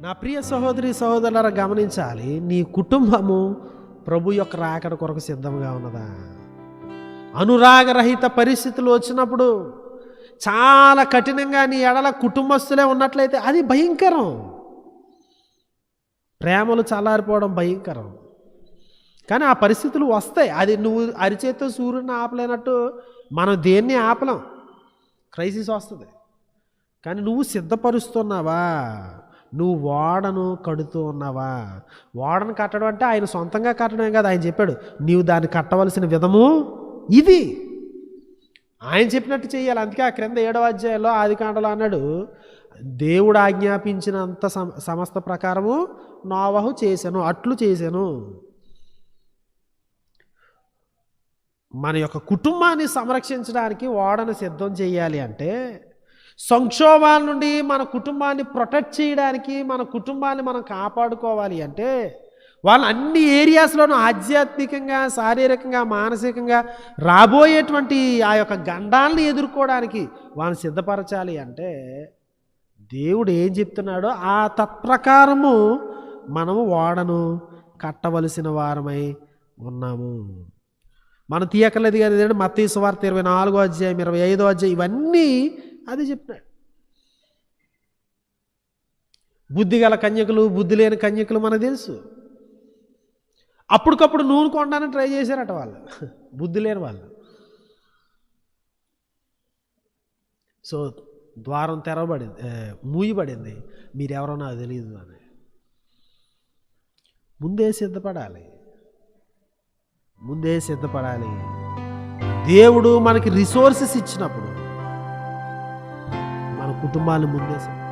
నా ప్రియ సహోదరి సహోదరులారా గమనించాలి. నీ కుటుంబము ప్రభు యొక్క రాకడ కొరకు సిద్ధంగా ఉన్నదా? అనురాగరహిత పరిస్థితులు వచ్చినప్పుడు చాలా కఠినంగా నీ ఎడల కుటుంబస్తులే ఉన్నట్లయితే అది భయంకరం. ప్రేమలు చల్లారిపోవడం భయంకరం. కానీ ఆ పరిస్థితులు వస్తాయి. అది నువ్వు అరిచేత్తో సూర్యుని ఆపలేనట్టు మనం దేన్ని ఆపలేం? క్రైసిస్ వస్తుంది. కానీ నువ్వు సిద్ధపరుస్తున్నావా? నువ్వు ఓడను కడుతూ ఉన్నావా? ఓడను కట్టడం అంటే ఆయన సొంతంగా కట్టడమే కాదు. ఆయన చెప్పాడు నీవు దాన్ని కట్టవలసిన విధము ఇది. ఆయన చెప్పినట్టు చేయాలి అందుకే ఆ క్రింద ఏడవ అధ్యాయంలో ఆదికాండలో అన్నాడు దేవుడు ఆజ్ఞాపించినంత సమస్త ప్రకారము నోవహు చేశాను అట్లు చేశాను. మన యొక్క కుటుంబాన్ని సంరక్షించడానికి ఓడను సిద్ధం చేయాలి అంటే సంక్షోభాల నుండి మన కుటుంబాన్ని ప్రొటెక్ట్ చేయడానికి మన కుటుంబాన్ని మనం కాపాడుకోవాలి అంటే వాళ్ళు అన్ని ఏరియాస్లోనూ ఆధ్యాత్మికంగా శారీరకంగా మానసికంగా రాబోయేటువంటి ఆ యొక్క గండాల్ని ఎదుర్కోవడానికి వాళ్ళని సిద్ధపరచాలి అంటే దేవుడు ఏం చెప్తున్నాడో ఆ తత్ప్రకారము మనము ఓడను కట్టవలసిన వారమై ఉన్నాము. మనం తీయక్కర్లేదు కానీ ఏంటంటే మత్తయి సువార్త ఇరవై నాలుగో అధ్యాయం ఇరవై ఐదో అధ్యాయం ఇవన్నీ అది చెప్తున్నాడు బుద్ధి గల కన్యకులు బుద్ధి లేని కన్యకులు మనకు తెలుసు. అప్పటికప్పుడు నూనె కొండానికి ట్రై చేశారట వాళ్ళు. బుద్ధి లేని వాళ్ళు. సో ద్వారం తెరవబడింది మూయబడింది. మీరెవరో నాకు తెలియదు అని. ముందే సిద్ధపడాలి. ముందే సిద్ధపడాలి. దేవుడు మనకి రిసోర్సెస్ ఇచ్చినప్పుడు కుటుంబాలు ముందే సిద్ధ-